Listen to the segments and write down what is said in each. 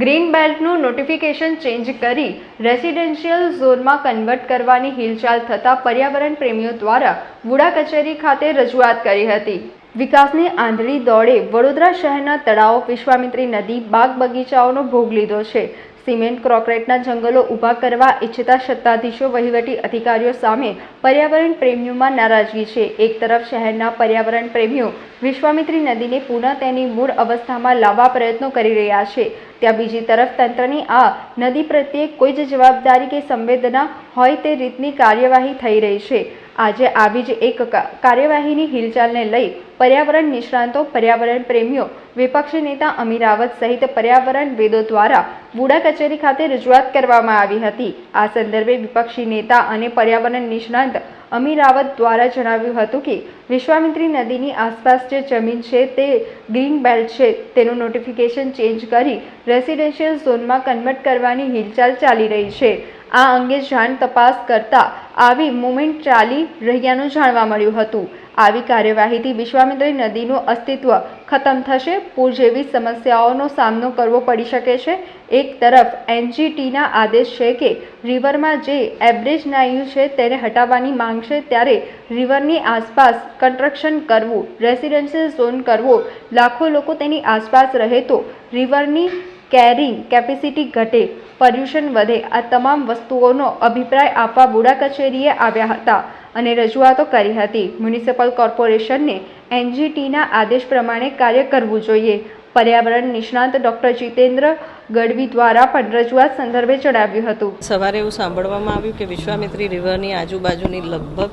Green બેલ્ટનું notification change કરી residential ઝોનમાં કન્વર્ટ કરવાની હિલચાલ થતાં પર્યાવરણ પ્રેમીઓ દ્વારા વુડા કચેરી ખાતે રજૂઆત કરી હતી. વિકાસની આંધળી દોડે વડોદરા શહેરના તળાવો વિશ્વામિત્રી નદી બાગ બગીચાઓનો ભોગ લીધો છે. સિમેન્ટ, ક્રોકરેટના જંગલો ઊભા કરવા ઈચ્છતા સત્તાધીશો વહીવટી અધિકારીઓ સામે પર્યાવરણ પ્રેમીઓમાં નારાજગી છે. એક તરફ શહેરના પર્યાવરણ પ્રેમીઓ વિશ્વામિત્રી નદીને પુનઃ તેની મૂળ અવસ્થામાં લાવવા પ્રયત્નો કરી રહ્યા છે. ત્યાં બીજી તરફ તંત્રની આ નદી પ્રત્યે કોઈ જ જવાબદારી કે સંવેદના હોય તે રીતની કાર્યવાહી થઈ રહી છે. આજે આવી જ એક કાર્યવાહીની હિલચાલને લઈ પર્યાવરણ નિષ્ણાંતો, પર્યાવરણ પ્રેમીઓ, વિપક્ષી નેતા અમીર રાવત સહિત પર્યાવરણ વેદો દ્વારા વુડા કચેરી ખાતે રજૂઆત કરવામાં આવી હતી. આ સંદર્ભે વિપક્ષી નેતા અને પર્યાવરણ નિષ્ણાંત અમીર રાવત દ્વારા જણાવ્યું હતું કે, વિશ્વામિત્રી નદીની આસપાસ જે જમીન છે તે ગ્રીન બેલ્ટ છે. તેનું નોટિફિકેશન ચેન્જ કરી રેસિડેન્શિયલ ઝોનમાં કન્વર્ટ કરવાની હિલચાલ ચાલી રહી છે. આ અંગે જાણ તપાસ કરતા આવી મુવમેન્ટ ચાલી રહ્યાનું જાણવા મળ્યું હતું. આવી કાર્યવાહીથી વિશ્વામિત્રી નદીનું અસ્તિત્વ ખતમ થશે. પૂર જેવી સમસ્યાઓનો સામનો કરવો પડી શકે છે. એક તરફ એનજીટીના આદેશ છે કે રિવરમાં જે એવરેજ નાયું છે તેને હટાવવાની માંગ છે, ત્યારે રિવરની આસપાસ કન્સ્ટ્રક્શન કરવું, રેસિડેન્શિયલ ઝોન કરવો, લાખો લોકો તેની આસપાસ રહે તો રિવરની કેરિંગ કેપેસિટી ઘટે. પર્યુષણ વધે. આ તમામ વસ્તુઓનો અભિપ્રાય આપવા બુડા કચેરીએ આવ્યા હતા અને રજૂઆતો કરી હતી. મ્યુનિસિપલ કોર્પોરેશનને એનજીટીના આદેશ પ્રમાણે કાર્ય કરવું જોઈએ. પર્યાવરણ નિષ્ણાંત ડૉક્ટર જીતેન્દ્ર ગઢવી દ્વારા પણ રજૂઆત સંદર્ભે જણાવ્યું હતું. સવારે એવું સાંભળવામાં આવ્યું કે વિશ્વામિત્રી રિવરની આજુબાજુની લગભગ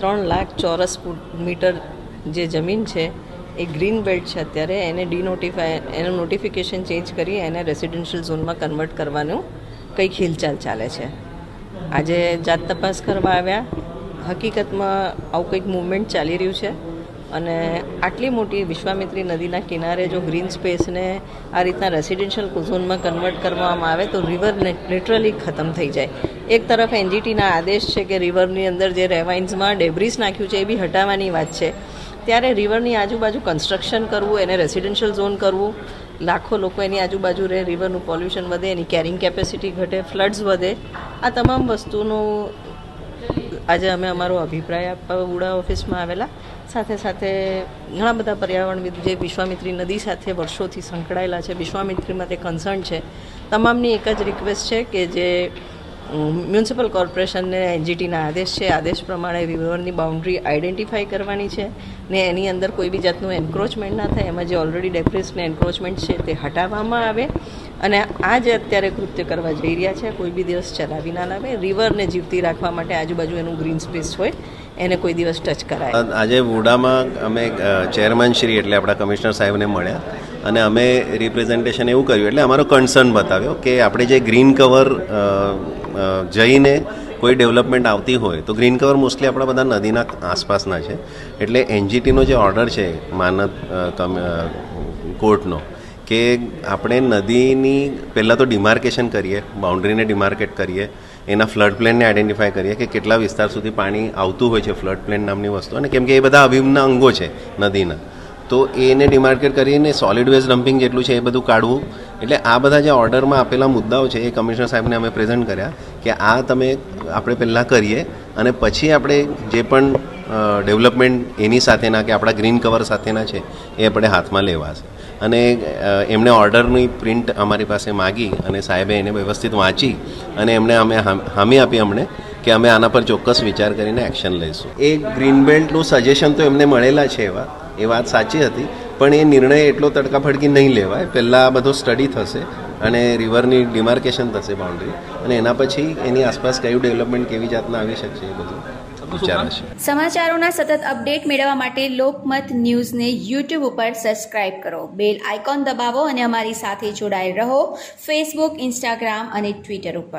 ત્રણ લાખ ચોરસ મીટર જે જમીન છે એ ગ્રીન બેલ્ટ છે અત્યારે. એને ડીનોટિફાય એનું નોટિફિકેશન ચેન્જ કરી એને રેસિડેન્શિયલ ઝોનમાં કન્વર્ટ કરવાનું કંઈક હિલચાલ ચાલે છે. આજે જાત તપાસ કરવા આવ્યા. હકીકતમાં આવું કંઈક મુવમેન્ટ ચાલી રહ્યું છે. અને આટલી મોટી વિશ્વામિત્રી નદીના કિનારે જો ગ્રીન સ્પેસને આ રીતના રેસિડેન્શિયલ ઝોનમાં કન્વર્ટ કરવામાં આવે તો રિવર લિટરલી ખતમ થઈ જાય. એક તરફ એનજીટીના આદેશ છે કે રિવરની અંદર જે રેવાઇન્સમાં ડેબ્રિસ નાખ્યું છે એ બી હટાવવાની વાત છે. ત્યારે રિવરની આજુબાજુ કન્સ્ટ્રક્શન કરવું, એને રેસિડેન્શિયલ ઝોન કરવું, લાખો લોકો એની આજુબાજુ રહે રિવરનું પોલ્યુશન વધે, એની કેરિંગ કેપેસિટી ઘટે ફ્લડ્સ વધે. આ તમામ વસ્તુનું આજે અમે અમારો અભિપ્રાય આપવા ઉડા ઓફિસમાં આવેલા. સાથે સાથે ઘણા બધા પર્યાવરણવિદ જે વિશ્વામિત્રી નદી સાથે વર્ષોથી સંકળાયેલા છે, વિશ્વામિત્રીમાં તે કન્સર્ન છે. તમામની એક જ રિક્વેસ્ટ છે કે જે મ્યુનિસિપલ કોર્પોરેશનને એનજીટીના આદેશ છે. આદેશ પ્રમાણે રિવરની બાઉન્ડ્રી આઈડેન્ટિફાઈ કરવાની છે ને એની અંદર કોઈ બી જાતનું એન્ક્રોચમેન્ટ ના થાય, એમાં જે ઓલરેડી ડેપ્રેસને એન્ક્રોચમેન્ટ છે તે હટાવવામાં આવે અને આ જે અત્યારે કૃત્ય કરવા જઈ રહ્યા છે, કોઈ બી દિવસ ચલાવી ના લાવે. રિવરને જીવતી રાખવા માટે આજુબાજુ એનું ગ્રીન સ્પેસ હોય, એને કોઈ દિવસ ટચ કરાય. આજે વુડામાં અમે ચેરમેન શ્રી એટલે આપણા કમિશનર સાહેબને મળ્યા અને અમે રિપ્રેઝન્ટેશન એવું કર્યું. એટલે અમારો કન્સર્ન બતાવ્યો કે આપણે જે ગ્રીન કવર જઈને કોઈ ડેવલપમેન્ટ આવતી હોય તો ગ્રીન કવર મોસ્ટલી આપણા બધા નદીના આસપાસના છે. એટલે એનજીટીનો જે ઓર્ડર છે માનદ કોર્ટનો કે આપણે નદીની પહેલાં તો ડિમાર્કેશન કરીએ, બાઉન્ડ્રીને ડિમાર્કેટ કરીએ, એના ફ્લડ પ્લેનને આઈડેન્ટિફાય કરીએ કે કેટલા વિસ્તાર સુધી પાણી આવતું હોય છે ફ્લડ પ્લેન નામની વસ્તુ. અને કેમ કે એ બધા અભિન્ન અંગો છે નદીના. તો એને ડિમાર્કેટ કરીને સોલિડ વેસ્ટ ડમ્પિંગ જેટલું છે એ બધું કાઢવું એટલે આ બધા જે ઓર્ડરમાં આપેલા મુદ્દાઓ છે, એ કમિશનર સાહેબને અમે પ્રેઝન્ટ કર્યા કે આ તમે આપણે પહેલાં કરીએ અને પછી આપણે જે પણ ડેવલપમેન્ટ એની સાથેના કે આપણા ગ્રીન કવર સાથેના છે, એ આપણે હાથમાં લેવા છે અને એમણે ઓર્ડરની પ્રિન્ટ અમારી પાસે માગી અને સાહેબે એને વ્યવસ્થિત વાંચી અને એમણે અમે હામી આપી અમને કે અમે આના પર ચોક્કસ વિચાર કરીને એક્શન લઈશું. એ ગ્રીન બેલ્ટનું સજેશન તો એમને મળેલા છે એવા, એ વાત સાચી હતી. પણ એ નિર્ણય એટલો તડકાફડકી નહીં લેવાય. પહેલાં આ બધો સ્ટડી થશે અને રિવરની ડિમાર્કેશન થશે બાઉન્ડ્રી અને એના પછી એની આસપાસ કયું ડેવલપમેન્ટ કેવી જાતના આવી શકશે એ બધું સમાચારોના સતત અપડેટ મેળવવા માટે લોકમત ન્યૂઝને યુટ્યુબ ઉપર સબસ્ક્રાઇબ કરો. બેલ આઇકોન દબાવો અને અમારી સાથે જોડાયેલ રહો. ફેસબુક ઇન્સ્ટાગ્રામ અને ટ્વિટર ઉપર.